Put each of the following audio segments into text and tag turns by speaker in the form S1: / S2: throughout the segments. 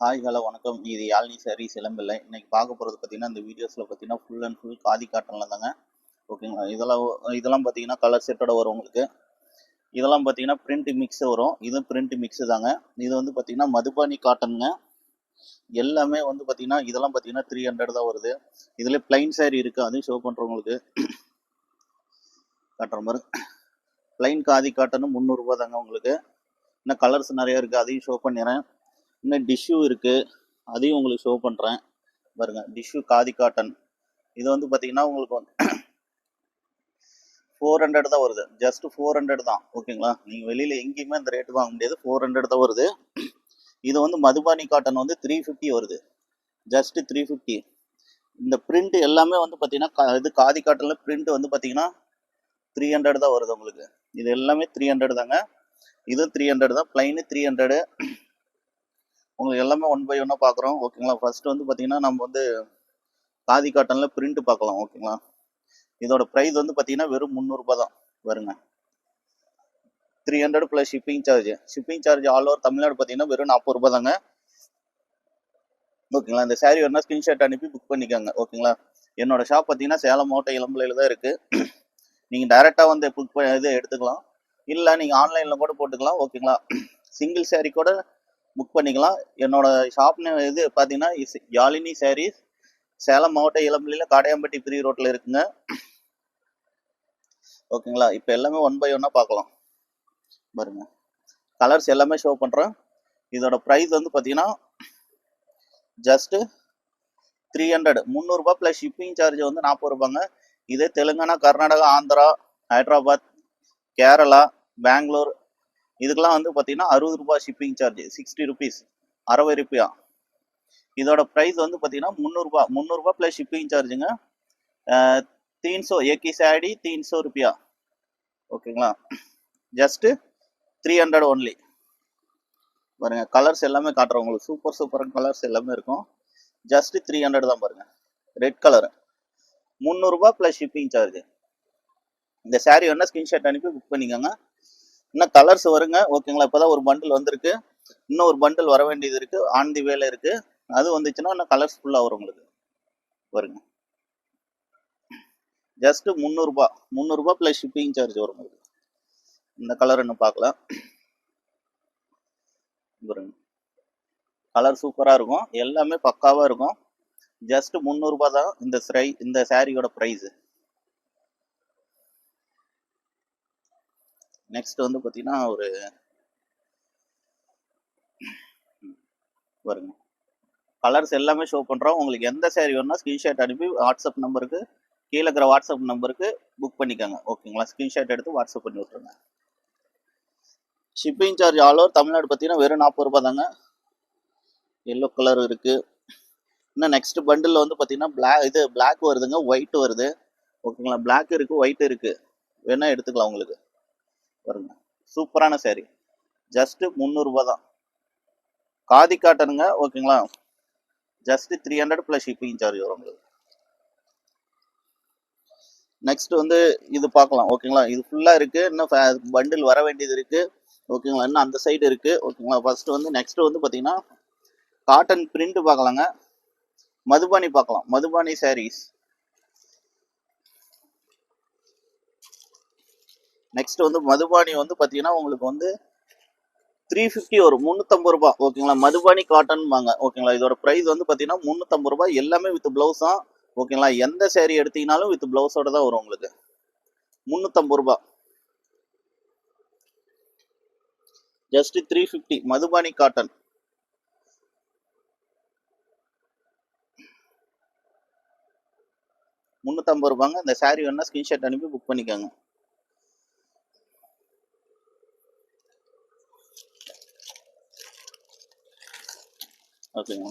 S1: Hi hello வணக்கம். இது யாழ்னி சரி சிலம்பில்லை இன்னைக்கு பார்க்க போகிறது பார்த்தீங்கன்னா இந்த வீடியோஸில் பார்த்தீங்கன்னா ஃபுல் அண்ட் ஃபுல் காதி காட்டனில் தாங்க. ஓகேங்களா இதெல்லாம் இதெல்லாம் பார்த்தீங்கன்னா கலர் செட்டோட வரும் உங்களுக்கு. இதெல்லாம் பார்த்தீங்கன்னா பிரிண்ட் மிக்ஸ் வரும். இதுவும் பிரிண்ட் மிக்ஸு தாங்க. இது வந்து பார்த்தீங்கன்னா மதுபானி காட்டனுங்க. எல்லாமே வந்து பார்த்தீங்கன்னா இதெல்லாம் பார்த்தீங்கன்னா த்ரீ ஹண்ட்ரட் தான் வருது. இதில் பிளைன் சேரீ இருக்குது அதையும் ஷோ பண்ணுறவங்களுக்கு காட்டுற மாதிரி. பிளைன் காதி காட்டனும் முந்நூறுரூபா தாங்க உங்களுக்கு. இன்னும் கலர்ஸ் நிறையா இருக்குது அதையும் ஷோ பண்ணிடுறேன். இன்னும் டிஷ்யூ இருக்குது அதையும் உங்களுக்கு ஷோ பண்ணுறேன் பாருங்கள் டிஷ்யூ காதி காட்டன் இது வந்து பார்த்தீங்கன்னா உங்களுக்கு வந்து ஃபோர் ஹண்ட்ரட் தான் வருது. ஜஸ்ட் ஃபோர் ஹண்ட்ரட் தான். ஓகேங்களா? நீங்கள் வெளியில் எங்கேயுமே அந்த ரேட்டு வாங்க முடியாது. ஃபோர் ஹண்ட்ரட் தான் வருது. இது வந்து மதுபானி காட்டன் வந்து த்ரீ ஃபிஃப்டி வருது. ஜஸ்ட்டு த்ரீ ஃபிஃப்டி இந்த பிரிண்ட் எல்லாமே வந்து பார்த்தீங்கன்னா கா- இது காதி காட்டனில் பிரிண்ட் வந்து பார்த்தீங்கன்னா த்ரீ ஹண்ட்ரட் தான் வருது உங்களுக்கு. இது எல்லாமே த்ரீ ஹண்ட்ரட் தாங்க. இதுவும் த்ரீ ஹண்ட்ரட் தான். பிளைனு த்ரீ ஹண்ட்ரடு உங்களுக்கு எல்லாமே ஒன் பை ஒன்னாக பார்க்குறோம் ஓகேங்களா ஃபர்ஸ்ட் வந்து பார்த்தீங்கன்னா நம்ம வந்து காதி காட்டனில் பிரிண்ட் பார்க்கலாம் ஓகேங்களா இதோட ப்ரைஸ் வந்து பார்த்தீங்கன்னா வெறும் முந்நூறுபா தான். வருங்க three hundred plus shipping charge shipping charge all over Tamil Nadu பார்த்தீங்கன்னா வெறும் நாற்பது ரூபா தாங்க. ஓகேங்களா இந்த saree வேணா ஸ்கிரீன்ஷாட் அனுப்பி புக் பண்ணிக்கோங்க. ஓகேங்களா என்னோட ஷாப் பார்த்தீங்கன்னா சேலம் மாவட்டம் இளம்பிள்ளையில் தான் இருக்குது நீங்கள் டைரெக்டாக வந்து புக் இது எடுத்துக்கலாம். இல்லை நீங்கள் ஆன்லைனில் கூட போட்டுக்கலாம். ஓகேங்களா சிங்கிள் saree கூட புக் பண்ணிக்கலாம். என்னோட ஷாப் இது பார்த்தீங்கன்னா இஸ்- யாழினி சாரீஸ் சேலம் மாவட்டம் இளம்பிள்ளையில் காடையாம்பட்டி பிரி ரோட்டில் இருக்குங்க. ஓகேங்களா? இப்போ எல்லாமே ஒன் பை ஒன்னாக பார்க்கலாம் பாருங்க. கலர்ஸ் எல்லாமே ஷோ பண்ணுறேன் இதோட ப்ரைஸ் வந்து பார்த்தீங்கன்னா ஜஸ்ட்டு த்ரீ ஹண்ட்ரட் முந்நூறுரூபா ப்ளஸ் ஷிப்பிங் சார்ஜ் வந்து நாற்பது ரூபாங்க இதே தெலுங்கானா கர்நாடகா ஆந்திரா ஹைதராபாத் கேரளா பெங்களூர் இதுக்கெல்லாம் வந்து பார்த்தீங்கன்னா அறுபது ரூபாய் ஷிப்பிங் சார்ஜ் சிக்ஸ்டி ருபீஸ் அறுபது ரூபாயா இதோட ப்ரைஸ் வந்து பார்த்தீங்கன்னா முந்நூறுபா முந்நூறுபா ப்ளஸ் ஷிப்பிங் சார்ஜுங்க தீன்சோ ஏக்கி சாடி தீன் சோ ருபியா ஓகேங்களா ஜஸ்ட்டு த்ரீ ஹண்ட்ரட் ஒன்லி பாருங்கள் கலர்ஸ் எல்லாமே காட்டுறோம் உங்களுக்கு. சூப்பர் சூப்பரான கலர்ஸ் எல்லாமே இருக்கும். ஜஸ்ட்டு த்ரீ ஹண்ட்ரட் தான் பாருங்கள் ரெட் கலர் முந்நூறுரூபா ப்ளஸ் ஷிப்பிங் சார்ஜ் இந்த சாரீ வேணால் ஸ்கிரீன்ஷாட் அனுப்பி புக் பண்ணிக்கோங்க. இன்னும் கலர்ஸ் வருங்க. ஓகேங்களா இப்போதான் ஒரு பண்டில் வந்திருக்கு. இன்னும் ஒரு பண்டில் வர வேண்டியது இருக்கு. ஆன் தி வேல இருக்கு. அது வந்துச்சுன்னா இன்னும் கலர்ஸ் ஃபுல்லாக வரும் உங்களுக்கு. வருங்க. ஜஸ்ட் முந்நூறுரூபா முந்நூறுபா ப்ளஸ் ஷிப்பிங் சார்ஜ் வரும் உங்களுக்கு. இந்த கலர் இன்னும் பார்க்கலாம். பாருங்க கலர் சூப்பராக இருக்கும். எல்லாமே பக்காவாக இருக்கும். ஜஸ்ட் முந்நூறுரூபா தான் இந்த ஸ்ரை இந்த சாரியோட ப்ரைஸு நெக்ஸ்ட் வந்து பார்த்தீங்கன்னா ஒரு வருங்க கலர்ஸ் எல்லாமே ஷோ பண்ணுறோம் உங்களுக்கு எந்த சேரீ வேணும்னா ஸ்க்ரீன்ஷாட் அனுப்பி வாட்ஸ்அப் நம்பருக்கு கீழே இருக்கிற வாட்ஸ்அப் நம்பருக்கு புக் பண்ணிக்கோங்க. ஓகேங்களா ஸ்க்ரீன்ஷாட் எடுத்து வாட்ஸ்அப் பண்ணி விட்ருங்க shipping charge all over Tamil Nadu பார்த்தீங்கன்னா வெறும் நாற்பது ரூபா தாங்க. எல்லோ கலர் இருக்குது இன்னும் நெக்ஸ்ட் பண்டில் வந்து பார்த்தீங்கன்னா பிளாக் இது பிளாக் வருதுங்க. ஒயிட் வருது. ஓகேங்களா பிளாக் இருக்குது ஒயிட் இருக்குது வேணால் எடுத்துக்கலாம் உங்களுக்கு. பாருங்க. சூப்பரான சேரீ ஜஸ்ட் முந்நூறுரூபா தான். காதி காட்டனுங்க ஓகேங்களா just three hundred plus shipping charge வரும் உங்களுக்கு. நெக்ஸ்ட் வந்து இது பார்க்கலாம் ஓகேங்களா இது ஃபுல்லாக இருக்கு இன்னும் பண்டில் வர வேண்டியது இருக்கு ஓகேங்களா இன்னும் அந்த சைடு இருக்கு ஓகேங்களா ஃபர்ஸ்ட் வந்து நெக்ஸ்ட் வந்து பார்த்தீங்கன்னா காட்டன் பிரிண்ட் பார்க்கலாங்க. மதுபானி பார்க்கலாம் மதுபானி சாரீஸ் நெக்ஸ்ட் வந்து மதுபானி வந்து பார்த்தீங்கன்னா உங்களுக்கு வந்து த்ரீ ஃபிஃப்டி வரும். முந்நூற்றம்பது ரூபாய். ஓகேங்களா மதுபானி காட்டன்பாங்க ஓகேங்களா இதோட ப்ரைஸ் வந்து பார்த்தீங்கன்னா முந்நூற்றம்பது ரூபாய். எல்லாமே வித் ப்ளவுஸ் தான் ஓகேங்களா எந்த சேரீ எடுத்தீங்கனாலும் வித் ப்ளவுஸோட தான் வரும் உங்களுக்கு. முந்நூற்றம்பது ரூபா just three fifty Madhubani cotton முந்நூற்றம்பது ரூபாங்க இந்த saree வேணால் ஸ்கிரீன்ஷாட் அனுப்பி புக் பண்ணிக்கோங்க. ஓகேங்க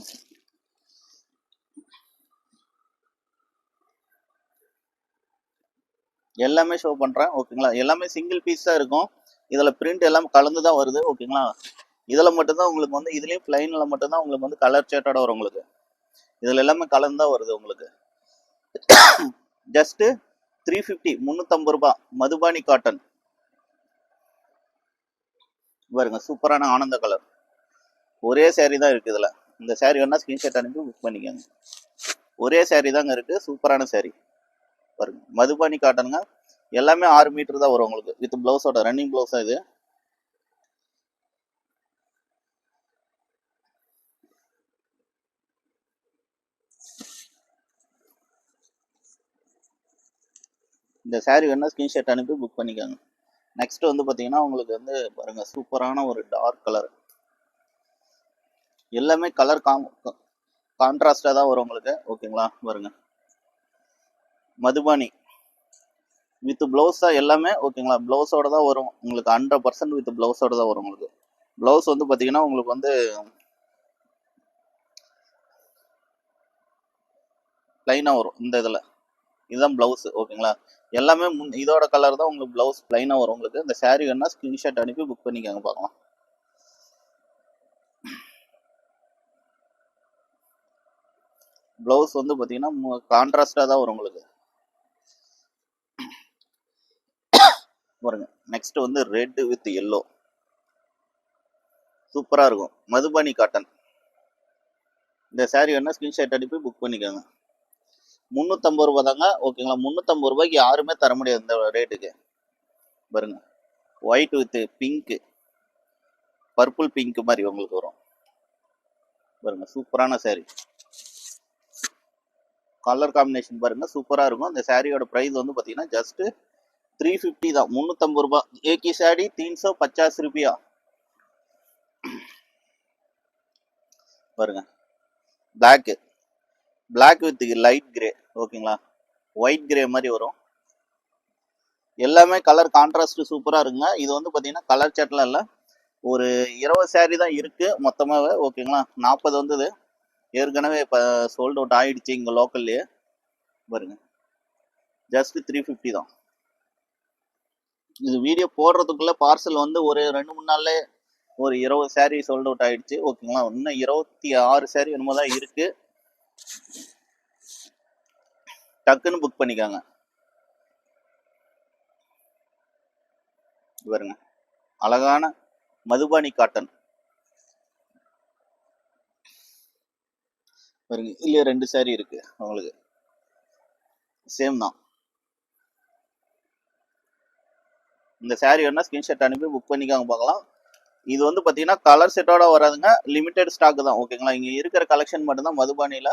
S1: எல்லாமே ஷோ பண்ணுறேன் ஓகேங்களா எல்லாமே சிங்கிள் பீஸ் தான் இருக்கும். இதில் பிரிண்ட் எல்லாம் கலந்து தான் வருது ஓகேங்களா இதில் மட்டும்தான் உங்களுக்கு வந்து இதுலேயும் பிளைனில் மட்டும்தான் உங்களுக்கு வந்து கலர் சேட்டோட வரும் உங்களுக்கு. இதில் எல்லாமே கலந்து தான் வருது உங்களுக்கு. ஜஸ்ட்டு த்ரீ ஃபிஃப்டி முந்நூற்றம்பது ரூபாய் மதுபானி காட்டன் பாருங்க சூப்பரான ஆனந்த கலர் ஒரே சேரீ தான் இருக்குது இதில். இந்த சாரீ வேணால் ஸ்க்ரீன்ஷாட் அனுப்பி புக் பண்ணிக்கோங்க. ஒரே சாரீ தாங்க இருக்குது சூப்பரான சாரீ பாருங்க மதுபானி காட்டனுங்க. எல்லாமே ஆறு மீட்டர் தான் வரும் உங்களுக்கு. வித் ப்ளவுஸோட ரன்னிங் ப்ளவுஸ் தான் இது. இந்த சாரீ வேணால் ஸ்க்ரீன்ஷாட் அனுப்பி புக் பண்ணிக்கோங்க. நெக்ஸ்ட் வந்து பார்த்தீங்கன்னா உங்களுக்கு வந்து பாருங்க சூப்பரான ஒரு டார்க் கலர் எல்லாமே கலர் காம் கான்ட்ராஸ்டாக தான் வரும் உங்களுக்கு. ஓகேங்களா பாருங்க. மதுபானி. வித் ப்ளவுஸ் தான் எல்லாமே ஓகேங்களா ப்ளவுஸோட தான் வரும். உங்களுக்கு ஹண்ட்ரட் பர்சன்ட் வித் ப்ளவுஸோட தான் வரும் உங்களுக்கு. ப்ளவுஸ் வந்து பார்த்தீங்கன்னா உங்களுக்கு வந்து ப்ளைனாக வரும் இந்த இதில். இதுதான் ப்ளவுஸ் ஓகேங்களா எல்லாமே முன் இதோட கலர் தான் உங்களுக்கு ப்ளவுஸ் ப்ளைனாக வரும் உங்களுக்கு. இந்த saree வேணால் ஸ்க்ரீன்ஷாட் அனுப்பி புக் பண்ணிக்கோங்க பார்க்கலாம். ப்ளவுஸ் வந்து பார்த்தீங்கன்னா கான்ட்ராஸ்டாக தான் வரும் உங்களுக்கு. பாருங்க. நெக்ஸ்ட் வந்து ரெட் வித் எல்லோ சூப்பராக இருக்கும். மதுபானி காட்டன் இந்த saree வேணால் ஸ்கிரீன்ஷாட் அனுப்பி புக் பண்ணிக்கோங்க. முந்நூற்றம்பது ரூபா தாங்க. ஓகேங்களா முந்நூற்றம்பது ரூபாய்க்கு யாருமே தர முடியாது இந்த ரேட்டுக்கு பாருங்க. White with pink purple pink மாதிரி உங்களுக்கு வரும். பாருங்க. சூப்பரான saree. கலர் காம்பினேஷன் பாருங்க. சூப்பராக இருக்கும். அந்த சாரியோட ப்ரைஸ் வந்து பார்த்தீங்கன்னா ஜஸ்ட்டு த்ரீ ஃபிஃப்டி தான். முந்நூற்றம்பது ரூபா. ஏகி சாடி தீன்சோ பச்சாஸ் ருபியா? பாருங்க. Black black with light grey ஓகேங்களா ஒயிட் கிரே மாதிரி வரும். எல்லாமே கலர் கான்ட்ராஸ்ட் சூப்பராக இருக்குங்க. இது வந்து பார்த்தீங்கன்னா கலர் சட்டில் இல்லை. ஒரு இருபது சேரீ தான் இருக்குது மொத்தமாகவே ஓகேங்களா நாற்பது வந்தது. ஏற்கனவே இப்போ சோல்ட் அவுட் ஆயிடுச்சு இங்கே லோக்கல்லையே பாருங்க. ஜஸ்ட் த்ரீ ஃபிஃப்டி தான். இது வீடியோ போடுறதுக்குள்ளே பார்சல் வந்து ஒரு ரெண்டு மூணு நாள்லே ஒரு இருபது சேரீ சோல்ட் அவுட் ஆயிடுச்சு. ஓகேங்களா இன்னும் இருபத்தி ஆறு சேரீ என்னமோ தான் இருக்கு. டக்குன்னு புக் பண்ணிக்கோங்க. பாருங்க. அழகான மதுபானி காட்டன் பாருங்க இல்லையே ரெண்டு saree இருக்கு அவங்களுக்கு சேம் தான். இந்த saree வேணா ஸ்கிரீன்ஷாட் அனுப்பி புக் பண்ணிக்காங்க பார்க்கலாம். இது வந்து பார்த்தீங்கன்னா கலர் செட்டோட வராதுங்க. லிமிடெட் ஸ்டாக் தான் ஓகேங்களா இங்கே இருக்கிற கலெக்ஷன் மட்டும்தான் மதுபானியில்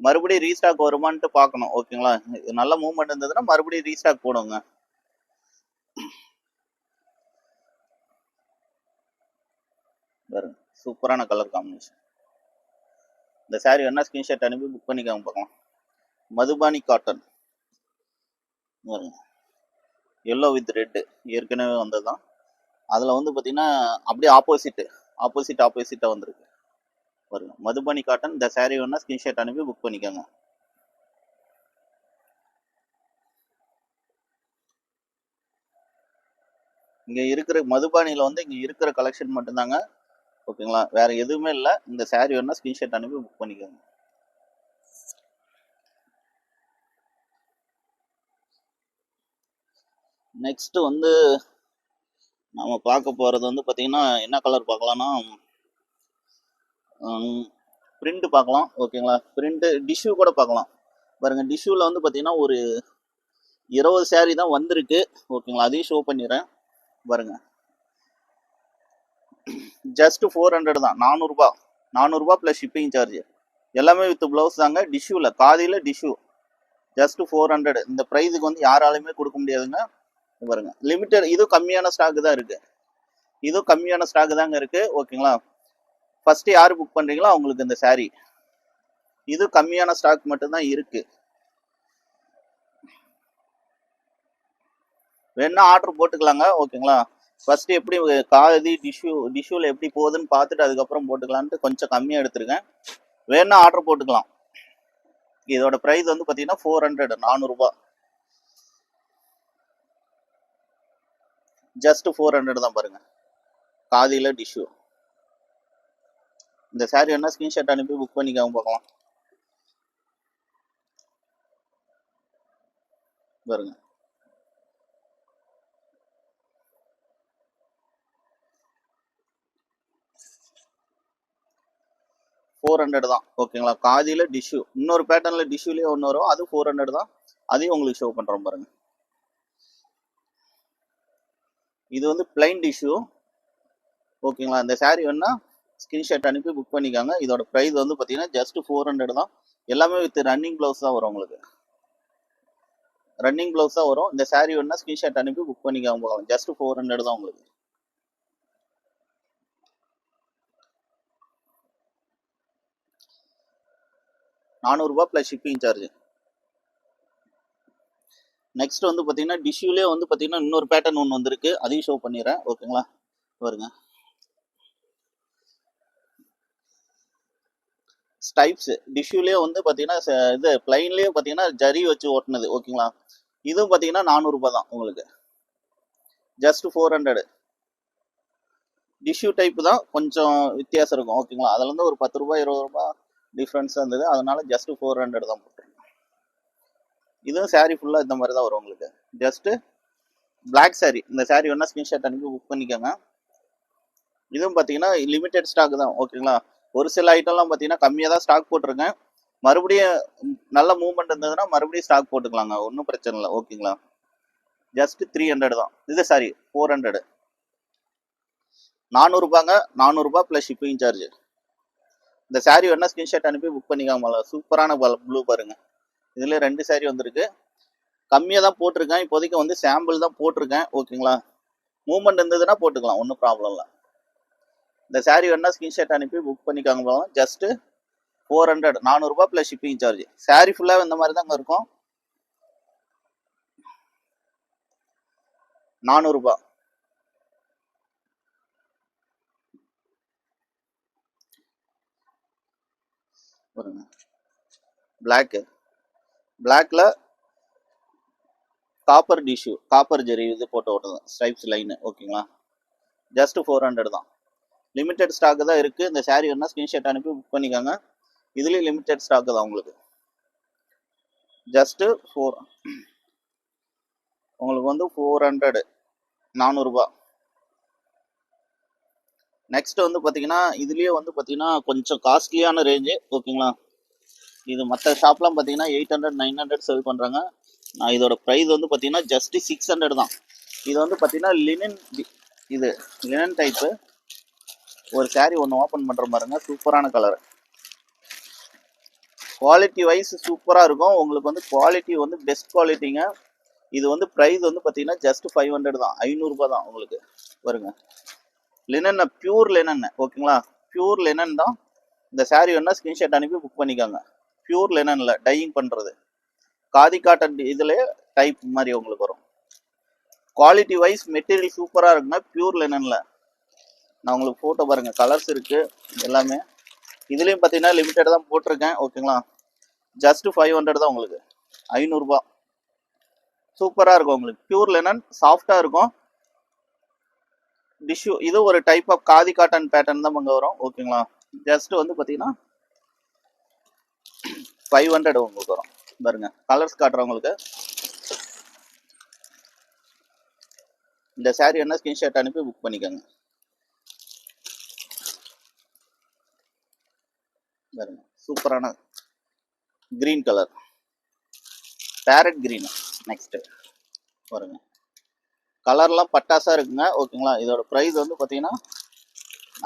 S1: மறுபடியும் ரீஸ்டாக் வருமான்ட்டு பார்க்கணும் ஓகேங்களா நல்ல மூவ்மெண்ட் இருந்ததுன்னா மறுபடியும் ரீஸ்டாக் போடுங்க. பாருங்க சூப்பரான கலர் காம்பினேஷன் இந்த saree வேணா ஸ்கிரீன்ஷாட் அனுப்பி புக் பண்ணிக்காங்க பார்க்கலாம். Madhubani cotton yellow with red ஏற்கனவே வந்தது தான் அதில் வந்து பார்த்தீங்கன்னா அப்படியே ஆப்போசிட்டு ஆப்போசிட் ஆப்போசிட்டாக வந்திருக்கு. பாருங்க. மதுபானி காட்டன் இந்த saree வேணா ஸ்கிரீன்ஷாட் அனுப்பி புக் பண்ணிக்கோங்க. இங்கே இருக்கிற மதுபானியில் வந்து இங்கே இருக்கிற கலெக்ஷன் மட்டும்தாங்க. ஓகேங்களா? வேற எதுவுமே இல்லை. இந்த saree வேணா ஸ்கிரீன்ஷாட் அனுப்பி புக் பண்ணிக்கோங்க. நெக்ஸ்ட் வந்து நம்ம பார்க்க போகிறது வந்து பார்த்தீங்கன்னா என்ன கலர் பார்க்கலாம்னா பிரிண்ட் பார்க்கலாம். ஓகேங்களா? பிரிண்ட்டு டிஷ்யூ கூட பார்க்கலாம். பாருங்க டிஷ்யூவில் வந்து பார்த்தீங்கன்னா ஒரு இருபது saree தான் வந்திருக்கு. ஓகேங்களா? அதையும் ஷோ பண்ணிடுறேன். பாருங்க. ஜஸ்ட் ஃபோர் ஹண்ட்ரட் தான். நானூறுரூபா நானூறுரூபா ப்ளஸ் ஷிப்பிங் சார்ஜ் எல்லாமே வித் ப்ளவுஸ் தாங்க. டிஷ்யூவில் காதியில் டிஷ்யூ ஜஸ்ட் ஃபோர் ஹண்ட்ரட் இந்த ப்ரைஸுக்கு வந்து யாராலையுமே கொடுக்க முடியாதுங்க. பாருங்க. லிமிட்டட் இதுவும் கம்மியான ஸ்டாக் தான் இருக்குது இதுவும் கம்மியான ஸ்டாக் தாங்க இருக்குது ஓகேங்களா ஃபஸ்ட்டு யார் புக் பண்ணுறீங்களோ அவங்களுக்கு இந்த saree. இது கம்மியான ஸ்டாக் மட்டும்தான் இருக்கு. வேணா ஆர்டர் போட்டுக்கலாங்க. ஓகேங்களா ஃபர்ஸ்ட் எப்படி காதி டிஷ்யூ டிஷ்யூல எப்படி போகுதுன்னு பார்த்துட்டு அதுக்கப்புறம் போட்டுக்கலான்ட்டு கொஞ்சம் கம்மியாக எடுத்திருக்கேன். வேணா ஆர்டர் போட்டுக்கலாம். இதோட ப்ரைஸ் வந்து பார்த்தீங்கன்னா ஃபோர் ஹண்ட்ரட் நானூறுரூபா ஜஸ்ட் ஃபோர் ஹண்ட்ரட் தான் பாருங்க. காதியில் டிஷ்யூ இந்த சாரி வேணா ஸ்க்ரீன்ஷாட் அனுப்பி புக் பண்ணிக்காம பார்க்கலாம். பாருங்க. ஃபோர் ஹண்ட்ரட் தான். ஓகேங்களா காதியில் டிஷ்யூ இன்னொரு பேட்டர்னில் டிஷ்யூலேயே ஒன்று வரும். அது ஃபோர் ஹண்ட்ரட் தான். அதையும் உங்களுக்கு ஷோ பண்ணுறோம் பாருங்க. இது வந்து பிளைன் டிஷ்யூ ஓகேங்களா இந்த சாரீ வேணா ஸ்கிரீன்ஷாட் அனுப்பி புக் பண்ணிக்காங்க. இதோட ப்ரைஸ் வந்து பார்த்தீங்கன்னா ஜஸ்ட் ஃபோர் ஹண்ட்ரட் தான். எல்லாமே வித் ரன்னிங் ப்ளவுஸ் தான் வரும் உங்களுக்கு. ரன்னிங் ப்ளவுஸ் தான் வரும். இந்த சாரீ வேணா ஸ்கிரீன்ஷாட் அனுப்பி புக் பண்ணிக்காம போகலாம் ஜஸ்ட் ஃபோர் ஹண்ட்ரட் தான் உங்களுக்கு. நானூறுரூபா ப்ளஸ் ஷிப்பிங் சார்ஜ் நெக்ஸ்ட் வந்து பார்த்தீங்கன்னா டிஷ்யூலே வந்து பார்த்தீங்கன்னா இன்னொரு பேட்டர்ன் ஒன்று வந்திருக்கு. அதையும் ஷோ பண்ணிடுறேன். ஓகேங்களா பாருங்க. ஸ்டைப்ஸ் டிஷ்யூலேயே வந்து பார்த்தீங்கன்னா இது பிளைன்லேயே பார்த்தீங்கன்னா ஜரி வச்சு ஓட்டினது. ஓகேங்களா இதுவும் பார்த்தீங்கன்னா நானூறுரூபா தான் உங்களுக்கு. Just four hundred tissue type தான் கொஞ்சம் வித்தியாசம் இருக்கும். ஓகேங்களா அதுலேருந்து ஒரு பத்து ரூபாய் இருபது ரூபாய் டிஃப்ரென்ஸாக இருந்தது. அதனால ஜஸ்ட்டு ஃபோர் ஹண்ட்ரட் தான் போட்டிருக்கேன் இதுவும் saree ஃபுல்லாக இந்த மாதிரி தான் வரும் உங்களுக்கு. Just black saree. இந்த saree வேணால் ஸ்க்ரீன்ஷாட் அனுப்பி புக் பண்ணிக்கோங்க. இதுவும் பார்த்தீங்கன்னா லிமிடெட் ஸ்டாக் தான். ஓகேங்களா ஒரு சில ஐட்டம்லாம் பார்த்தீங்கன்னா கம்மியாக தான் ஸ்டாக் போட்டிருக்கேன். மறுபடியும் நல்ல மூவ்மெண்ட் இருந்ததுன்னா மறுபடியும் ஸ்டாக் போட்டுக்கலாங்க. ஒன்றும் பிரச்சனை இல்லை. ஓகேங்களா ஜஸ்ட் த்ரீ ஹண்ட்ரட் தான். இது சாரி ஃபோர் ஹண்ட்ரடு நானூறுபாங்க நானூறுரூபா ப்ளஸ் ஷிப்பிங் சார்ஜ் இந்த சாரீ வேணா ஸ்கிரீன்ஷாட் அனுப்பி புக் பண்ணிக்காமல சூப்பரான ப்ளூ பாருங்க. இதில் ரெண்டு சாரீ வந்திருக்கு. கம்மியாக தான் போட்டிருக்கேன். இப்போதைக்கு வந்து சாம்பிள் தான் போட்டிருக்கேன். ஓகேங்களா மூமெண்ட் இருந்ததுன்னா போட்டுக்கலாம். ஒன்றும் ப்ராப்ளம் இல்லை. இந்த சாரீ வேணா ஸ்கிரீன்ஷாட் அனுப்பி புக் பண்ணிக்காங்க போகலாம் ஜஸ்ட்டு ஃபோர் ஹண்ட்ரட் நானூறுரூபா ப்ளஸ் ஷிப்பிங் சார்ஜ் சாரீ ஃபுல்லாக இந்த மாதிரி தாங்க இருக்கும் நானூறுபா பாருங்க. பிளாக்கு பிளாக்ல காப்பர் டிஷ்யூ காப்பர் ஜெரி இது போட்டு ஓட்டுது. ஸ்ட்ரைப்ஸ் லைனு ஓகேங்களா? ஜஸ்ட் ஃபோர் ஹண்ட்ரட் தான். லிமிடெட் ஸ்டாக்கு தான் இருக்குது இந்த saree வேணா ஸ்கிரீன்ஷாட் அனுப்பி புக் பண்ணிக்கோங்க. இதுலேயும் லிமிடெட் ஸ்டாக்கு தான் உங்களுக்கு. ஜஸ்ட்டு ஃபோர் உங்களுக்கு வந்து ஃபோர் ஹண்ட்ரடு நானூறுரூபா நெக்ஸ்ட் வந்து பார்த்தீங்கன்னா இதுலேயே வந்து பார்த்தீங்கன்னா கொஞ்சம் காஸ்ட்லியான ரேஞ்சு ஓகேங்களா இது மற்ற ஷாப்லாம் பார்த்தீங்கன்னா eight hundred nine hundred sell பண்ணுறாங்க நான் இதோட ப்ரைஸ் வந்து பார்த்தீங்கன்னா ஜஸ்ட் சிக்ஸ் ஹண்ட்ரட் தான். இது வந்து பார்த்தீங்கன்னா லினன் இது லினன் டைப்பு ஒரு saree ஒன்று ஓப்பன் பண்ணுற பாருங்க சூப்பரான கலர் குவாலிட்டி வைஸ் சூப்பராக இருக்கும். உங்களுக்கு வந்து குவாலிட்டி வந்து பெஸ்ட் குவாலிட்டிங்க இது வந்து ப்ரைஸ் வந்து பார்த்தீங்கன்னா ஜஸ்ட் ஃபைவ் ஹண்ட்ரட் தான். ஐநூறுரூபா தான் உங்களுக்கு. வருங்க. லினன் பியூர் லினன் ஓகேங்களா பியூர் லினன் தான் இந்த சாரீ வேணா ஸ்கிரீன்ஷாட் அனுப்பி புக் பண்ணிக்கோங்க. பியூர் லினனில் டையிங் பண்ணுறது காதி காட்டன் இதில் டைப் மாதிரி உங்களுக்கு வரும். குவாலிட்டி வைஸ் மெட்டீரியல் சூப்பராக இருக்குங்க பியூர் லினனில் நான் உங்களுக்கு ஃபோட்டோ பாருங்கள் கலர்ஸ் இருக்குது எல்லாமே. இதுலேயும் பார்த்தீங்கன்னா லிமிட்டட் தான் போட்டிருக்கேன் ஓகேங்களா ஜஸ்ட் ஃபைவ் ஹண்ட்ரட் தான் உங்களுக்கு. ஐநூறுரூபா சூப்பராக இருக்கும் உங்களுக்கு. பியூர் லெனன் சாஃப்டாக இருக்கும். டிஷ்யூ இது ஒரு type of khadi cotton pattern தான் அங்கே வரும். ஓகேங்களா ஜஸ்ட் வந்து பார்த்தீங்கன்னா ஃபைவ் ஹண்ட்ரட் உங்களுக்கு வரும். பாருங்க கலர்ஸ் காட்டுறேன் உங்களுக்கு இந்த சாரீ என்ன ஸ்கிரீன்ஷாட் அனுப்பி புக் பண்ணிக்கோங்க. பாருங்க சூப்பரான green colour parrot green next பாருங்க. கலர்லாம் பட்டாசாக இருக்குங்க. ஓகேங்களா? இதோட ப்ரைஸ் வந்து பார்த்தீங்கன்னா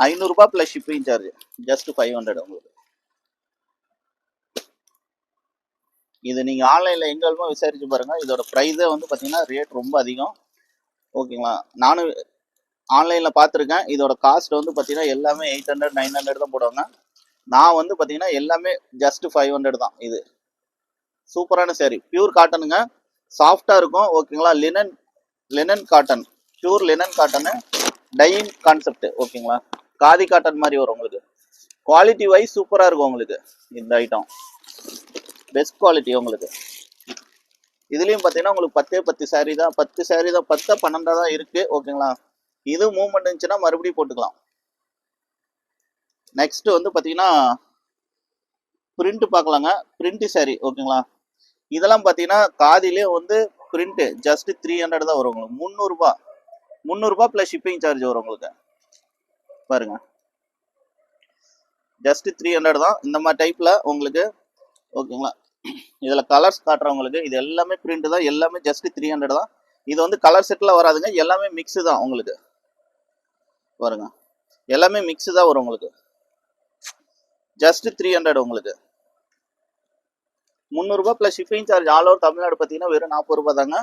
S1: ஐநூறுரூபா plus shipping charge just five hundred உங்களுக்கு. இது நீங்கள் ஆன்லைனில் எங்கேயுமே விசாரிச்சு பாருங்கள் இதோட ப்ரைஸே வந்து பார்த்தீங்கன்னா ரேட் ரொம்ப அதிகம். ஓகேங்களா? நானும் ஆன்லைனில் பார்த்துருக்கேன் இதோட காஸ்ட் வந்து பார்த்தீங்கன்னா எல்லாமே எயிட் ஹண்ட்ரட் நைன் ஹண்ட்ரட் தான் போடுவாங்க. நான் வந்து பார்த்தீங்கன்னா எல்லாமே ஜஸ்ட் ஃபைவ் ஹண்ட்ரட் தான். இது சூப்பரான சேரீ பியூர் காட்டனுங்க சாஃப்டாக இருக்கும். ஓகேங்களா? Linen linen cotton pure linen cotton dyeing concept ஓகேங்களா காதி காட்டன் மாதிரி வரும் உங்களுக்கு. குவாலிட்டி வைஸ் சூப்பராக இருக்கும் உங்களுக்கு இந்த ஐட்டம் பெஸ்ட் குவாலிட்டி உங்களுக்கு. இதுலேயும் பார்த்தீங்கன்னா உங்களுக்கு பத்தே பத்து சாரீ தான் பத்து சாரீ தான் பத்து பன்னெண்டா தான் இருக்குது ஓகேங்களா இது மூவ்மெண்ட் இருந்துச்சுன்னா மறுபடியும் போட்டுக்கலாம். நெக்ஸ்ட் வந்து பார்த்தீங்கன்னா பிரிண்ட் பார்க்கலாங்க. பிரிண்ட் சாரீ ஓகேங்களா இதெல்லாம் பார்த்தீங்கன்னா காதிலே வந்து பிரிண்ட்டு ஜஸ்ட் த்ரீ ஹண்ட்ரட் தான் வரும் உங்களுக்கு. முந்நூறுரூபா முந்நூறுரூபா ப்ளஸ் ஷிப்பிங் சார்ஜ் வரும் உங்களுக்கு. பாருங்க. ஜஸ்ட் த்ரீ ஹண்ட்ரட் தான். இந்த மாதிரி டைப்பில் உங்களுக்கு ஓகேங்களா இதில் கலர்ஸ் காட்டுறவங்களுக்கு இது எல்லாமே பிரிண்ட் தான். எல்லாமே ஜஸ்ட் த்ரீ ஹண்ட்ரட் தான். இது வந்து கலர் செட்டில் வராதுங்க. எல்லாமே மிக்ஸு தான் உங்களுக்கு. பாருங்க. எல்லாமே மிக்ஸு தான் வரும் உங்களுக்கு. ஜஸ்ட் த்ரீ ஹண்ட்ரட் உங்களுக்கு. முந்நூறுரூபா plus shipping charge all over Tamil Nadu பார்த்தீங்கன்னா வெறும் நாற்பது ரூபா தாங்க.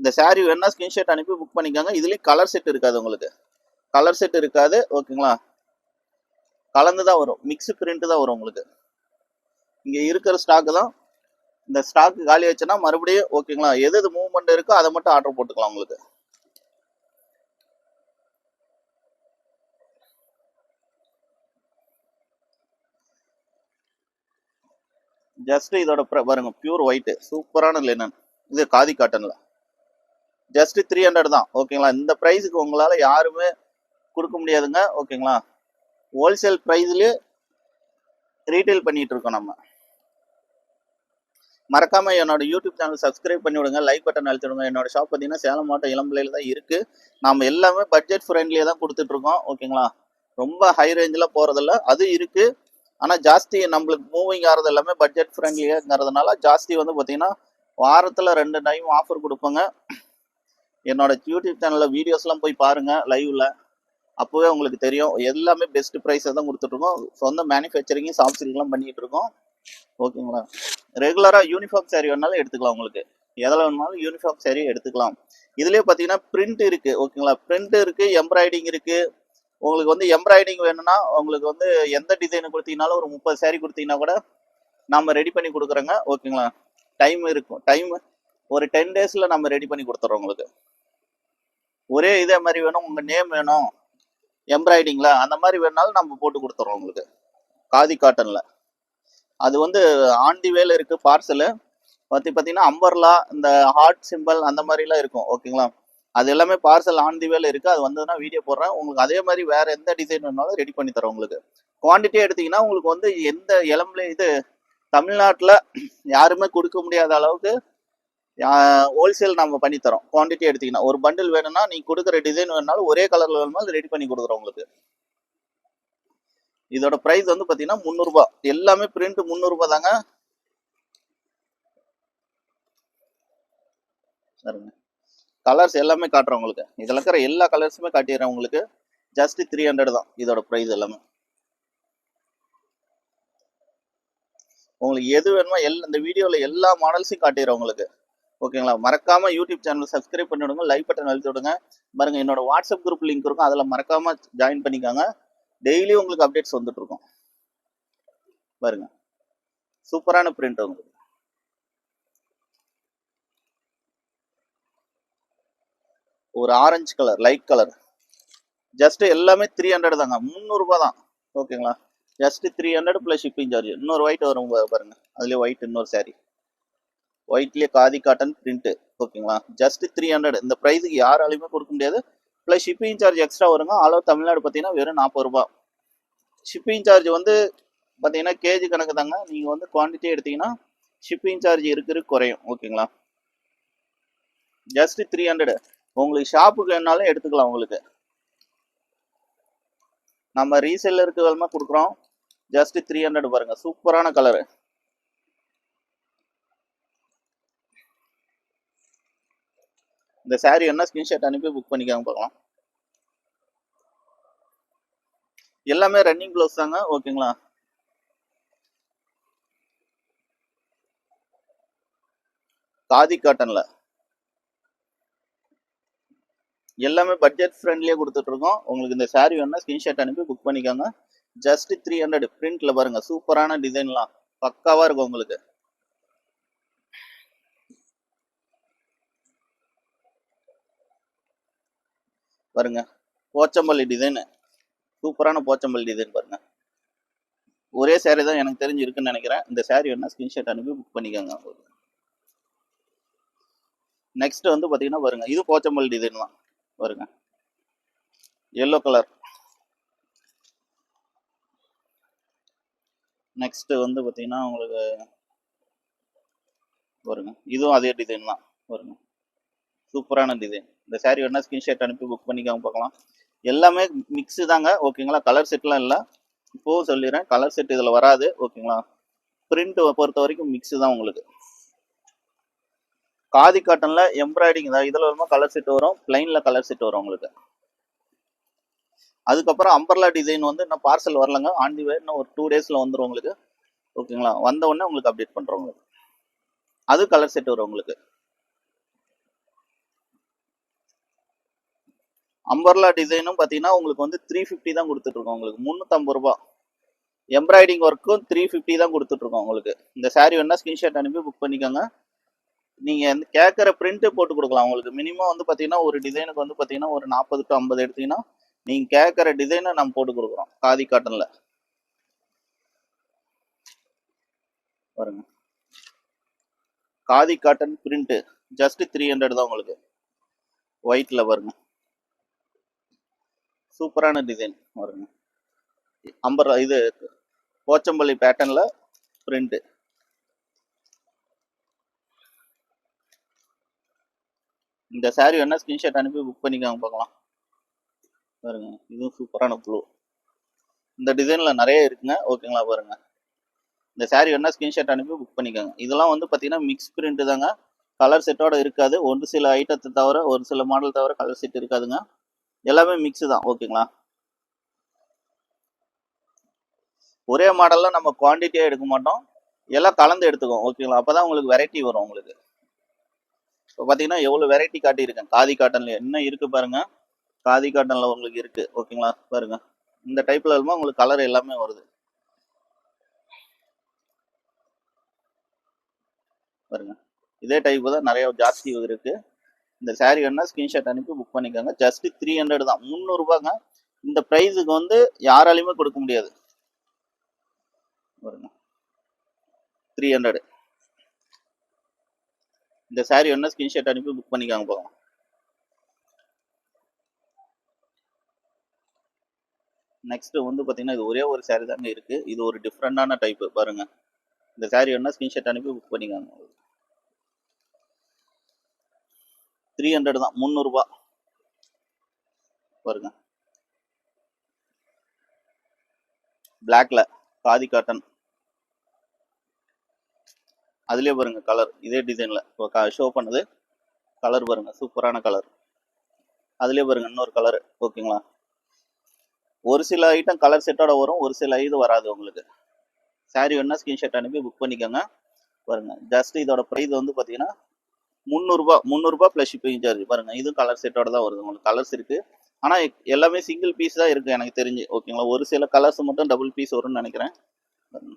S1: இந்த சாரீ வேணா ஸ்கிரீன்ஷாட் அனுப்பி புக் பண்ணிக்கோங்க. இதுலேயும் கலர் செட் இருக்காது உங்களுக்கு. கலர் செட் இருக்காது. ஓகேங்களா கலந்து தான் வரும். மிக்ஸு பிரிண்ட் தான் வரும் உங்களுக்கு. இங்கே இருக்கிற ஸ்டாக்கு தான். இந்த ஸ்டாக் காலி ஆச்சுன்னா மறுபடியும் ஓகேங்களா எது எது மூவ்மெண்ட் இருக்கோ அதை மட்டும் ஆர்டர் போட்டுக்கலாம் உங்களுக்கு. ஜஸ்ட் இதோட பாருங்க பியூர் ஒயிட்டு சூப்பரான லினன் இது காதி காட்டனில் ஜஸ்ட் த்ரீ ஹண்ட்ரட் தான் ஓகேங்களா இந்த ப்ரைஸுக்கு உங்களால் யாருமே கொடுக்க முடியாதுங்க ஓகேங்களா ஹோல்சேல் ப்ரைஸ்லேயே ரீட்டைல் பண்ணிகிட்ருக்கோம் இருக்கோம் நம்ம. மறக்காம என்னோட யூடியூப் சேனல் சப்ஸ்கிரைப் பண்ணி விடுங்க லைக் பட்டன் அழுத்தி விடுங்க. என்னோட ஷாப் பார்த்தீங்கன்னா சேலம் மாவட்டம் இளம்பிள்ளையில தான் இருக்கு. நம்ம எல்லாமே பட்ஜெட் ஃப்ரெண்ட்லியே தான் கொடுத்துட்ருக்கோம் ஓகேங்களா ரொம்ப ஹை ரேஞ்சில் போகிறதில்ல அது இருக்குது ஆனால் ஜாஸ்தி நம்மளுக்கு மூவிங் ஆகிறது எல்லாமே பட்ஜெட் ஃப்ரெண்ட்லிங்கிறதுனால ஜாஸ்தி வந்து பார்த்தீங்கன்னா வாரத்தில் ரெண்டு டைம் ஆஃபர் கொடுப்போங்க. என்னோட யூடியூப் சேனலில் வீடியோஸ்லாம் போய் பாருங்கள் லைவில் அப்போவே உங்களுக்கு தெரியும். எல்லாமே பெஸ்ட் ப்ரைஸை தான் கொடுத்துட்ருக்கோம். சொந்த மேனுஃபேக்சரிங்கும் சாப்ஸ்டிங்லாம் பண்ணிட்டு இருக்கோம் ஓகேங்களா ரெகுலராக யூனிஃபார்ம் சேரீ வேணாலும் எடுத்துக்கலாம் உங்களுக்கு. எதில் வேணாலும் யூனிஃபார்ம் சேரீ எடுத்துக்கலாம். இதுலேயே பார்த்தீங்கன்னா பிரிண்ட் இருக்குது ஓகேங்களா பிரிண்ட் இருக்குது எம்ப்ராய்டிங் இருக்குது உங்களுக்கு வந்து எம்ப்ராய்டிங் வேணும்னா உங்களுக்கு வந்து எந்த டிசைன் கொடுத்தீங்கனாலும் ஒரு முப்பது சேரீ கொடுத்தீங்கன்னா கூட நம்ம ரெடி பண்ணி கொடுக்குறோங்க. ஓகேங்களா டைம் இருக்கும். டைம் ஒரு டென் டேஸில் நம்ம ரெடி பண்ணி கொடுத்துறோம் உங்களுக்கு. ஒரே இதே மாதிரி வேணும் உங்கள் நேம் வேணும் எம்ப்ராய்டிங்ல அந்த மாதிரி வேணாலும் நம்ம போட்டு கொடுத்துறோம் உங்களுக்கு. காதி காட்டனில் அது வந்து ஆண்டி தி வேல பார்சலு பற்றி பார்த்தீங்கன்னா அம்பர்லா இந்த ஹார்ட் சிம்பிள் அந்த மாதிரிலாம் இருக்கும். ஓகேங்களா அது எல்லாமே பார்சல் ஆன் தி வேல இருக்கு. அது வந்ததுன்னா வீடியோ போடுறேன். உங்களுக்கு அதே மாதிரி வேற எந்த டிசைன் வேணாலும் ரெடி பண்ணி தரோம் உங்களுக்கு. குவான்டிட்டி எடுத்தீங்கன்னா உங்களுக்கு வந்து எந்த இளம்புல இது தமிழ்நாட்டில் யாருமே கொடுக்க முடியாத அளவுக்கு ஹோல்சேல் நம்ம பண்ணித்தரோம் குவான்டிட்டி எடுத்தீங்கன்னா. ஒரு பண்டில் வேணும்னா நீ கொடுக்குற டிசைன் வேணுனாலும் ஒரே கலர்ல வேணுமாலும் ரெடி பண்ணி கொடுக்குறோம் உங்களுக்கு. இதோட ப்ரைஸ் வந்து பார்த்தீங்கன்னா முந்நூறுபா. எல்லாமே பிரிண்ட் முந்நூறுபா தாங்க. சரிங்க. கலர்ஸ் எல்லாமே காட்டுறேன் உங்களுக்கு. இதில் இருக்கிற எல்லா கலர்ஸுமே காட்டிடுறேன் உங்களுக்கு. ஜஸ்ட் த்ரீ ஹண்ட்ரட் தான் இதோட ப்ரைஸ் எல்லாமே. உங்களுக்கு எது வேணுமோ எல் இந்த வீடியோவில் எல்லா மாடல்ஸையும் காட்டிடுறேன் உங்களுக்கு. ஓகேங்களா? மறக்காம யூடியூப் சேனல் சப்ஸ்கிரைப் பண்ணி விடுங்க லைக் பட்டன் அழுத்தி விடுங்க. பாருங்க என்னோட வாட்ஸ்அப் குரூப் லிங்க் இருக்கும் அதில் மறக்காம ஜாயின் பண்ணிக்காங்க. டெய்லி உங்களுக்கு அப்டேட்ஸ் வந்துட்டு இருக்கும். பாருங்க. சூப்பரான பிரிண்ட் உங்களுக்கு. ஒரு orange colour light colour just எல்லாமே த்ரீ ஹண்ட்ரட் தாங்க. முந்நூறுபா தான் ஓகேங்களா just three hundred plus shipping charge இன்னொரு ஒயிட் வரும் பாருங்க. அதுலேயே ஒயிட் இன்னொரு சாரீ ஒயிட்லேயே காதி காட்டன் பிரிண்ட்டு ஓகேங்களா ஜஸ்ட் த்ரீ ஹண்ட்ரட் இந்த ப்ரைஸுக்கு யாராலையுமே கொடுக்க முடியாது. ப்ளஸ் ஷிப்பிங் சார்ஜ் எக்ஸ்ட்ரா வருங்க. ஆல் ஓவர் தமிழ்நாடு பார்த்தீங்கன்னா வெறும் நாற்பது ரூபா. ஷிப்பிங் சார்ஜ் வந்து பார்த்தீங்கன்னா கேஜி கணக்கு தாங்க. நீங்கள் வந்து குவான்டிட்டி எடுத்தீங்கன்னா ஷிப்பிங் சார்ஜ் இருக்கிறது குறையும். ஓகேங்களா ஜஸ்ட் த்ரீ ஹண்ட்ரட் உங்களுக்கு ஷாப்புக்கு வேணாலும் எடுத்துக்கலாம் உங்களுக்கு. நம்ம ரீசெல்லருக்கு வேணுமா கொடுக்குறோம். ஜஸ்ட் த்ரீ ஹண்ட்ரட் பாருங்க. சூப்பரான கலரு இந்த சாரீ என்ன ஸ்கிரீன்ஷாட் அனுப்பி புக் பண்ணிக்காங்க பார்க்கலாம். எல்லாமே ரன்னிங் ப்ளவுஸ் தாங்க. ஓகேங்களா காதி காட்டன்ல எல்லாமே பட்ஜெட் ஃப்ரெண்ட்லியே கொடுத்துட்டு இருக்கோம் உங்களுக்கு இந்த saree வேணா ஸ்கிரீன்ஷாட் அனுப்பி புக் பண்ணிக்கோங்க. ஜஸ்ட் த்ரீ ஹண்ட்ரட் பிரிண்ட்டில் பாருங்க. சூப்பரான டிசைன்லாம் பக்காவாக இருக்கும் உங்களுக்கு. பாருங்க. போச்சம்பள்ளி டிசைனு சூப்பரான போச்சம்பள்ளி டிசைன் பாருங்க. ஒரே சேரீ தான் எனக்கு தெரிஞ்சு இருக்குன்னு நினைக்கிறேன். இந்த saree வேணா ஸ்கிரீன்ஷாட் அனுப்பி புக் பண்ணிக்கோங்க. நெக்ஸ்ட் வந்து பார்த்தீங்கன்னா பாருங்க. இது போச்சம்பள்ளி டிசைன் தான் பாருங்க. எல்லோ கலர் நெக்ஸ்ட்டு வந்து பார்த்தீங்கன்னா உங்களுக்கு பாருங்க. இதுவும் அதே டிசைன் தான். பாருங்க. சூப்பரான டிசைன் இந்த saree வேணா ஸ்கிரீன்ஷாட் அனுப்பி புக் பண்ணிக்காம பார்க்கலாம். எல்லாமே மிக்ஸு தாங்க. ஓகேங்களா கலர் செட்லாம் இல்லை. இப்போவும் சொல்லிடுறேன். கலர் செட் இதில் வராது. ஓகேங்களா பிரிண்ட் பொறுத்த வரைக்கும் மிக்ஸு தான் உங்களுக்கு. காதி காட்டன்ல எம்ப்ராய்டிங் தான் இதில் வருமா கலர் செட் வரும் பிளைனில் கலர் செட் வரும் உங்களுக்கு. அதுக்கப்புறம் அம்பர்லா டிசைன் வந்து இன்னும் பார்சல் வரலங்க. ஆன் தி வே இன்னும் ஒரு டூ டேஸில் வந்துடும் உங்களுக்கு. ஓகேங்களா வந்த உடனே உங்களுக்கு அப்டேட் பண்ணுறோம் உங்களுக்கு. அது கலர் செட் வரும் உங்களுக்கு. அம்பர்லா டிசைனும் பார்த்தீங்கன்னா உங்களுக்கு வந்து த்ரீ ஃபிஃப்டி தான் கொடுத்துட்ருக்கோம் உங்களுக்கு. முந்நூற்றம்பது ரூபா. எம்ப்ராய்டிங் ஒர்க்கும் த்ரீ ஃபிஃப்டி தான் கொடுத்துட்ருக்கோம் உங்களுக்கு. இந்த சாரீ வேணால் ஸ்கிரீன்ஷாட் அனுப்பி புக் பண்ணிக்கோங்க. நீங்கள் வந்து கேட்குற பிரிண்ட்டு போட்டு கொடுக்கலாம். உங்களுக்கு மினிமம் வந்து பார்த்தீங்கன்னா ஒரு டிசைனுக்கு வந்து பார்த்தீங்கன்னா ஒரு நாற்பது டு ஐம்பது எடுத்தீங்கன்னா நீங்கள் கேட்குற டிசைனை நம்ம போட்டு கொடுக்குறோம். காதி காட்டனில். பாருங்க. Khadi cotton print just three hundred தான் உங்களுக்கு. ஒயிட்டில் பாருங்க. சூப்பரான டிசைன் பாருங்க. அம்பர் இது போச்சம்பள்ளி பேட்டர்னில் பிரிண்ட்டு இந்த saree வேணா ஸ்கிரீன்ஷாட் அனுப்பி புக் பண்ணிக்கோங்க பார்க்கலாம். பாருங்க இதுவும் சூப்பரான ப்ளூ இந்த டிசைனில் நிறைய இருக்குங்க. ஓகேங்களா பாருங்க. இந்த saree வேணா ஸ்கிரீன்ஷாட் அனுப்பி புக் பண்ணிக்கோங்க. இதெல்லாம் வந்து பார்த்தீங்கன்னா மிக்ஸ் பிரிண்ட் தாங்க. கலர் செட்டோட இருக்காது. ஒரு சில ஐட்டத்தை தவிர ஒரு சில மாடல் தவிர கலர் செட் இருக்காதுங்க. எல்லாமே மிக்ஸு தான். ஓகேங்களா ஒரே மாடலில் நம்ம குவான்டிட்டியாக எடுக்க மாட்டோம். எல்லாம் கலந்து எடுத்துக்கோம் ஓகேங்களா அப்போ தான் உங்களுக்கு வெரைட்டி வரும் உங்களுக்கு. இப்போ பார்த்தீங்கன்னா எவ்வளோ வெரைட்டி காட்டியிருக்கேன் காதி காட்டனில் என்ன இருக்குது பாருங்க. காதி காட்டனில் உங்களுக்கு இருக்குது ஓகேங்களா பாருங்க. இந்த டைப்பில் எல்லாமே உங்களுக்கு கலர் எல்லாமே வருது. பாருங்க. இதே டைப்பு தான் நிறைய ஜாஸ்தி இருக்கு. இந்த saree வேணா ஸ்கிரீன்ஷாட் அனுப்பி புக் பண்ணிக்கோங்க. ஜஸ்ட் த்ரீ ஹண்ட்ரட் தான். முந்நூறுபாங்க. இந்த ப்ரைஸுக்கு வந்து யாராலையுமே கொடுக்க முடியாது. பாருங்க. த்ரீ ஹண்ட்ரடு இந்த saree வேணா ஸ்கிரீன்ஷாட் அனுப்பி புக் பண்ணிக்காங்க போகலாம். நெக்ஸ்ட் வந்து பார்த்தீங்கன்னா இது ஒரே ஒரு saree தாங்க இருக்கு. இது ஒரு டிஃப்ரெண்டான டைப்பு பாருங்க. இந்த saree வேணா ஸ்கிரீன்ஷாட் அனுப்பி புக் பண்ணிக்காங்க த்ரீ ஹண்ட்ரட் தான் முந்நூறுபா. பாருங்க. பிளாக்ல காதி காட்டன் அதுலேயே பாருங்க கலர் இதே டிசைனில் இப்போ ஷோ பண்ணது கலர் பாருங்க. சூப்பரான கலர் அதுலேயே பாருங்க இன்னொரு கலர் ஓகேங்களா ஒரு சில ஐட்டம் கலர் செட்டோட வரும். ஒரு சில இது வராது உங்களுக்கு. சாரி வேணா ஸ்கிரீன்ஷாட் அனுப்பி புக் பண்ணிக்கோங்க. பாருங்க. ஜஸ்ட் இதோட ப்ரைஸ் வந்து பார்த்தீங்கன்னா முந்நூறுபா முந்நூறுபா ப்ளஸ் ஷிப்பிங் சார்ஜ் பாருங்க. இதுவும் கலர் செட்டோட தான் வருது உங்களுக்கு. கலர்ஸ் இருக்கு. ஆனால் எல்லாமே சிங்கிள் பீஸ் தான் இருக்கு எனக்கு தெரிஞ்சு. ஓகேங்களா ஒரு சில கலர்ஸ் மட்டும் டபுள் பீஸ் வரும்னு நினைக்கிறேன். பாருங்க.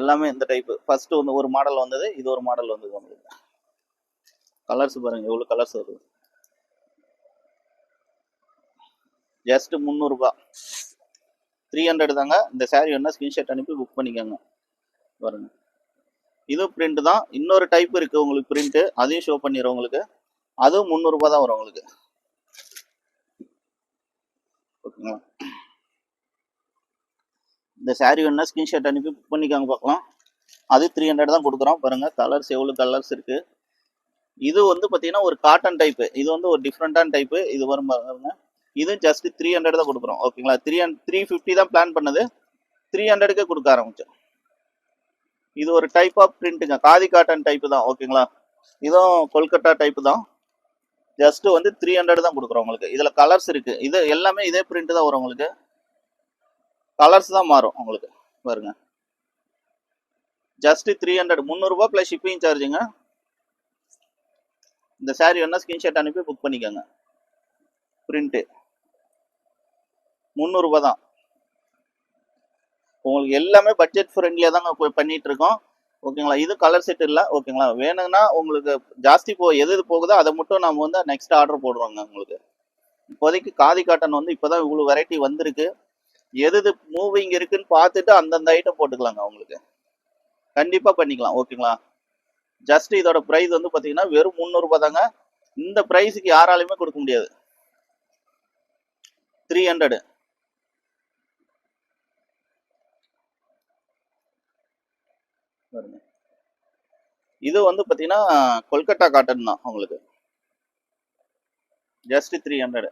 S1: எல்லாமே இந்த டைப்பு ஃபர்ஸ்ட் வந்து ஒரு மாடல் வந்தது இது ஒரு மாடல் வந்தது. உங்களுக்கு கலர்ஸ் பாருங்க எவ்வளோ கலர்ஸ் வருது. ஜஸ்ட் முந்நூறுபா. த்ரீ ஹண்ட்ரட் தாங்க. இந்த saree வேணா ஸ்கிரீன்ஷாட் அனுப்பி புக் பண்ணிக்கோங்க. பாருங்க. இதுவும் பிரிண்ட் தான். இன்னொரு டைப் இருக்கு உங்களுக்கு பிரிண்ட் அதையும் ஷோ பண்ணிடுறோம் உங்களுக்கு. அதுவும் முந்நூறுபா தான் வரும் உங்களுக்கு. ஓகேங்களா? இந்த சாரீ வேணா ஸ்கிரீன்ஷாட் அனுப்பி புக் பண்ணிக்காங்க பார்க்கலாம். அது த்ரீ ஹண்ட்ரட் தான் கொடுக்குறோம். பாருங்கள் கலர்ஸ் எவ்வளோ கலர்ஸ் இருக்கு. இது வந்து பார்த்தீங்கன்னா ஒரு காட்டன் டைப்பு இது வந்து ஒரு டிஃப்ரெண்ட்டான டைப்பு இது வரும் பாருங்க. இது ஜஸ்ட் த்ரீ ஹண்ட்ரட் தான் கொடுக்குறோம். ஓகேங்களா த்ரீ த்ரீ ஃபிஃப்டி தான் பிளான் பண்ணது. த்ரீ ஹண்ட்ரடுக்கே கொடுக்க ஆரம்பிச்சோம். இது ஒரு டைப் ஆஃப் பிரிண்ட்டுங்க காதி காட்டன் டைப்பு தான். ஓகேங்களா இதுவும் கொல்கட்டா டைப்பு தான். ஜஸ்ட் வந்து த்ரீ ஹண்ட்ரட் தான் கொடுக்குறோம் உங்களுக்கு. இதில் கலர்ஸ் இருக்குது இது எல்லாமே இதே பிரிண்ட் தான் வரும் உங்களுக்கு. கலர்ஸ் தான் மாறும் உங்களுக்கு. பாருங்க. ஜஸ்ட் த்ரீ ஹண்ட்ரட் முந்நூறுபா ப்ளஸ் ஷிப்பிங் சார்ஜுங்க இந்த saree வேணா ஸ்கிரீன்ஷாட் அனுப்பி புக் பண்ணிக்கோங்க. பிரிண்ட்டு முந்நூறுபா தான். உங்களுக்கு எல்லாமே பட்ஜெட் ஃப்ரெண்ட்லியாக தாங்க இப்போ பண்ணிட்டு இருக்கோம் ஓகேங்களா இது கலர் செட் இல்லை. ஓகேங்களா வேணும்னா உங்களுக்கு ஜாஸ்தி போ எது எது போகுதோ அதை மட்டும் நம்ம வந்து நெக்ஸ்ட் ஆர்டர் போடுறோங்க உங்களுக்கு. இப்போதைக்கு காதி காட்டன் வந்து இப்போ தான் இவ்வளோ வெரைட்டி வந்திருக்கு. எது எது மூவிங் இருக்குன்னு பார்த்துட்டு அந்தந்த ஐட்டம் போட்டுக்கலாங்க உங்களுக்கு கண்டிப்பாக பண்ணிக்கலாம் ஓகேங்களா? ஜஸ்ட் இதோட ப்ரைஸ் வந்து பார்த்தீங்கன்னா வெறும் முந்நூறுபா தாங்க. இந்த ப்ரைஸுக்கு யாராலையுமே கொடுக்க முடியாது. த்ரீ ஹண்ட்ரடு இது வந்து பார்த்தீங்கன்னா கொல்கட்டா காட்டன் தான் உங்களுக்கு just three hundred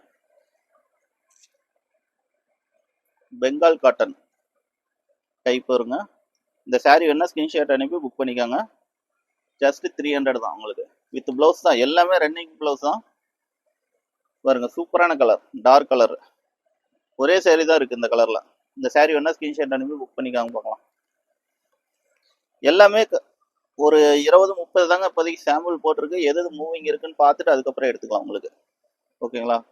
S1: Bengal cotton. Type வருங்க இந்த சாரீ வேணால் ஸ்கிரீன்ஷாட் அனுப்பி புக் பண்ணிக்கோங்க. ஜஸ்ட் த்ரீ ஹண்ட்ரட் தான் உங்களுக்கு. வித் ப்ளவுஸ் தான். எல்லாமே ரன்னிங் ப்ளவுஸ் தான். பாருங்க சூப்பரான கலர் டார்க் கலர் ஒரே சேரீ தான் இருக்குது இந்த கலரில் இந்த சாரீ வேணால் ஸ்கிரீன்ஷாட் அனுப்பி புக் பண்ணிக்காங்க பார்க்கலாம். எல்லாமே க- ஒரு இருபது முப்பது தாங்க இப்போதைக்கு சாம்பிள் போட்டிருக்கு. எது மூவிங் இருக்குன்னு பார்த்துட்டு அதுக்கப்புறம் எடுத்துக்கலாம் உங்களுக்கு. ஓகேங்களா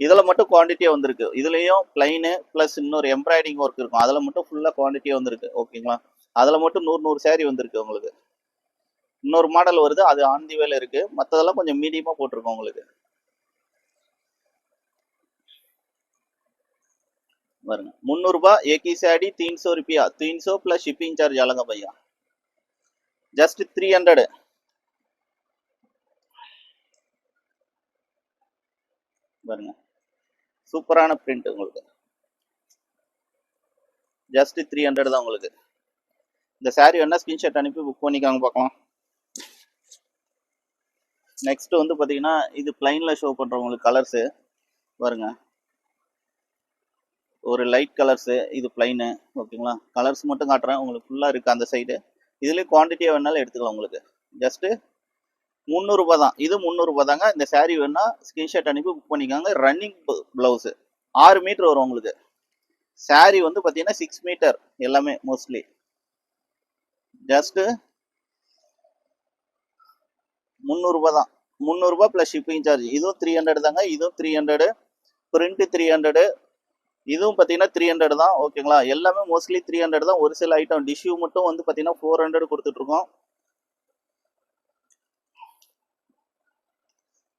S1: இதில் மட்டும் குவான்டிட்டியாக வந்திருக்கு. இதுலேயும் பிளைனு ப்ளஸ் இன்னொரு எம்ப்ராய்டிங் ஒர்க் இருக்கும். அதில் மட்டும் ஃபுல்லாக குவான்டிட்டியே வந்திருக்கு. ஓகேங்களா அதில் மட்டும் நூறு நூறு சேரீ வந்திருக்கு உங்களுக்கு. இன்னொரு மாடல் வருது. அது ஆன் தி வேல இருக்கு. மற்றதெல்லாம் கொஞ்சம் மீடியமாக போட்டிருக்கோம் உங்களுக்கு. பாருங்க. முந்நூறுபா ஏகி சாடி தீன்சோ ருபியா தீன்சோ ப்ளஸ் ஷிப்பிங் சார்ஜ் அலங்க பையா? ஜஸ்ட் த்ரீ ஹண்ட்ரடு பாருங்க. சூப்பரான பிரிண்ட் உங்களுக்கு. ஜஸ்ட் த்ரீ ஹண்ட்ரட் தான் உங்களுக்கு. இந்த saree வேணா ஸ்கிரீன்ஷாட் அனுப்பி புக் பண்ணிக்காங்க பார்க்கலாம். நெக்ஸ்ட் வந்து பார்த்தீங்கன்னா இது பிளைனில் ஷோ பண்ணுறவங்களுக்கு கலர்ஸு பாருங்க. ஒரு லைட் கலர்ஸு இது பிளைனு ஓகேங்களா? கலர்ஸ் மட்டும் காட்டுறேன். உங்களுக்கு ஃபுல்லாக இருக்குது அந்த சைடு இதுலேயே குவான்டிட்டியாக வேணாலும் எடுத்துக்கலாம் உங்களுக்கு. ஜஸ்ட்டு முந்நூறுரூபா தான். இது முந்நூறுரூபா தாங்க. இந்த saree வேணா ஸ்கிரீன்ஷாட் அனுப்பி புக் பண்ணிக்காங்க. ரன்னிங் ப்ளவுஸு ஆறு மீட்டர் வரும் உங்களுக்கு. saree வந்து பார்த்தீங்கன்னா சிக்ஸ் மீட்டர் எல்லாமே மோஸ்ட்லி ஜஸ்ட்டு முந்நூறுரூபா தான். முந்நூறுரூபா ப்ளஸ் ஷிப்பிங் சார்ஜ் இதுவும் த்ரீ ஹண்ட்ரட் தாங்க. இதுவும் three hundred print three hundred இதுவும் பார்த்தீங்கன்னா த்ரீ ஹண்ட்ரட் தான். ஓகேங்களா எல்லாமே மோஸ்ட்லி த்ரீ ஹண்ட்ரட் தான். ஒரு சில ஐட்டம் டிஷ்யூ மட்டும் வந்து பார்த்தீங்கன்னா ஃபோர் ஹண்ட்ரட் கொடுத்துட்ருக்கோம்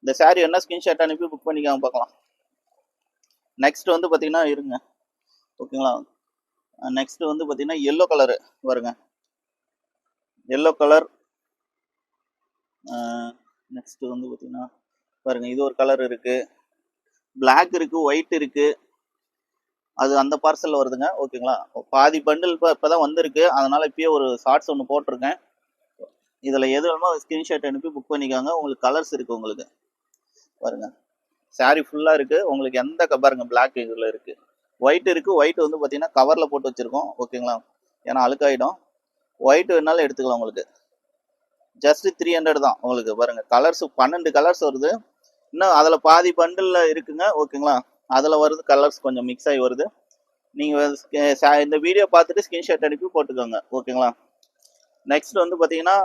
S1: இந்த saree என்ன ஸ்கிரீன்ஷாட் அனுப்பி புக் பண்ணிக்காம பார்க்கலாம். நெக்ஸ்ட் வந்து பார்த்தீங்கன்னா இருங்க. ஓகேங்களா நெக்ஸ்ட் வந்து பார்த்தீங்கன்னா எல்லோ கலரு வருங்க. எல்லோ கலர் நெக்ஸ்ட் வந்து பார்த்தீங்கன்னா பாருங்க இது ஒரு கலர் இருக்கு. பிளாக் இருக்கு ஒயிட் இருக்கு. அது அந்த பார்சலில் வருதுங்க. ஓகேங்களா பாதி பண்டில் இப்போ இப்போ தான் வந்திருக்கு. அதனால் இப்பயே ஒரு ஷார்ட்ஸ் ஒன்று போட்டிருக்கேன். இதில் எது வேணுமோ ஸ்க்ரீன்ஷாட் அனுப்பி புக் பண்ணிக்காங்க. உங்களுக்கு கலர்ஸ் இருக்குது உங்களுக்கு. பாருங்க. சாரி ஃபுல்லாக இருக்கு. உங்களுக்கு எந்த பாருங்க பிளாக் இதில் இருக்கு. ஒயிட் இருக்கு. ஒயிட் வந்து பார்த்தீங்கன்னா கவரில் போட்டு வச்சிருக்கோம். ஓகேங்களா ஏன்னா அழுக்காயிடும். ஒயிட் வேணாலும் எடுத்துக்கலாம் உங்களுக்கு. ஜஸ்ட் த்ரீ ஹண்ட்ரட் தான் உங்களுக்கு. பாருங்க. கலர்ஸ் பன்னெண்டு கலர்ஸ் வருது. இன்னும் அதில் பாதி பண்டில் இருக்குங்க. ஓகேங்களா அதில் வருது கலர்ஸ் கொஞ்சம் மிக்ஸ் ஆகி வருது. நீங்கள் இந்த வீடியோ பார்த்துட்டு ஸ்கிரீன்ஷாட் அனுப்பி போட்டுக்கோங்க. ஓகேங்களா நெக்ஸ்ட் வந்து பார்த்தீங்கன்னா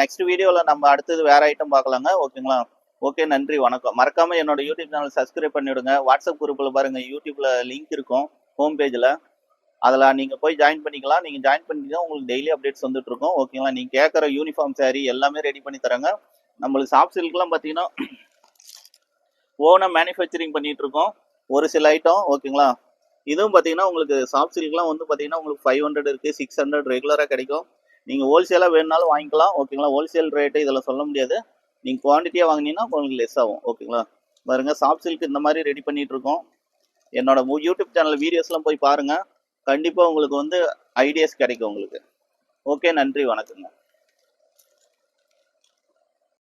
S1: நெக்ஸ்ட் வீடியோவில் நம்ம அடுத்தது வேறு ஐட்டம் பார்க்கலாங்க. ஓகேங்களா ஓகே நன்றி வணக்கம். மறக்காம என்னோட யூடியூப் சேனல் சப்ஸ்கிரைப் பண்ணிவிடுங்க வாட்ஸ்அப் குரூப்பில் பாருங்க யூடியூப்ல லிங்க் இருக்கும் ஹோம் பேஜில் அதில் நீங்கள் போய் ஜாயின் பண்ணிக்கலாம். நீங்கள் ஜாயின் பண்ணிட்டீங்கன்னா உங்களுக்கு டெய்லி அப்டேட்ஸ் வந்துட்டு இருக்கும். ஓகேங்களா நீங்கள் கேட்குற யூனிஃபார்ம் saree எல்லாமே ரெடி பண்ணி தராங்க. நம்மளுக்கு சாஃப்ட் சில்க்லாம் பார்த்தீங்கன்னா ஓனாக மேனுஃபேக்சரிங் பண்ணிட்டு இருக்கோம். ஒரு சில ஐட்டம் ஓகேங்களா இதுவும் பார்த்தீங்கன்னா உங்களுக்கு சாஃப்ட் சில்க்லாம் வந்து பார்த்தீங்கன்னா உங்களுக்கு ஃபைவ் ஹண்ட்ரட் இருக்குது சிக்ஸ் ஹண்ட்ரட் ரெகுலராக கிடைக்கும். நீங்கள் ஹோல்சேலாக வேணுனாலும் வாங்கிக்கலாம். ஓகேங்களா ஹோல்சேல் ரேட்டு இதெல்லாம் சொல்ல முடியாது. நீங்கள் குவான்டிட்டியாக வாங்கினீங்கன்னா உங்களுக்கு லெஸ் ஆகும். ஓகேங்களா பாருங்க சாஃப்ட் சில்க் இந்த மாதிரி ரெடி பண்ணிட்டு இருக்கோம் என்னோட யூடியூப் சேனல் வீடியோஸ்லாம் போய் பாருங்க. கண்டிப்பாக உங்களுக்கு வந்து ஐடியாஸ் கிடைக்கும் உங்களுக்கு. ஓகே நன்றி வணக்கங்க.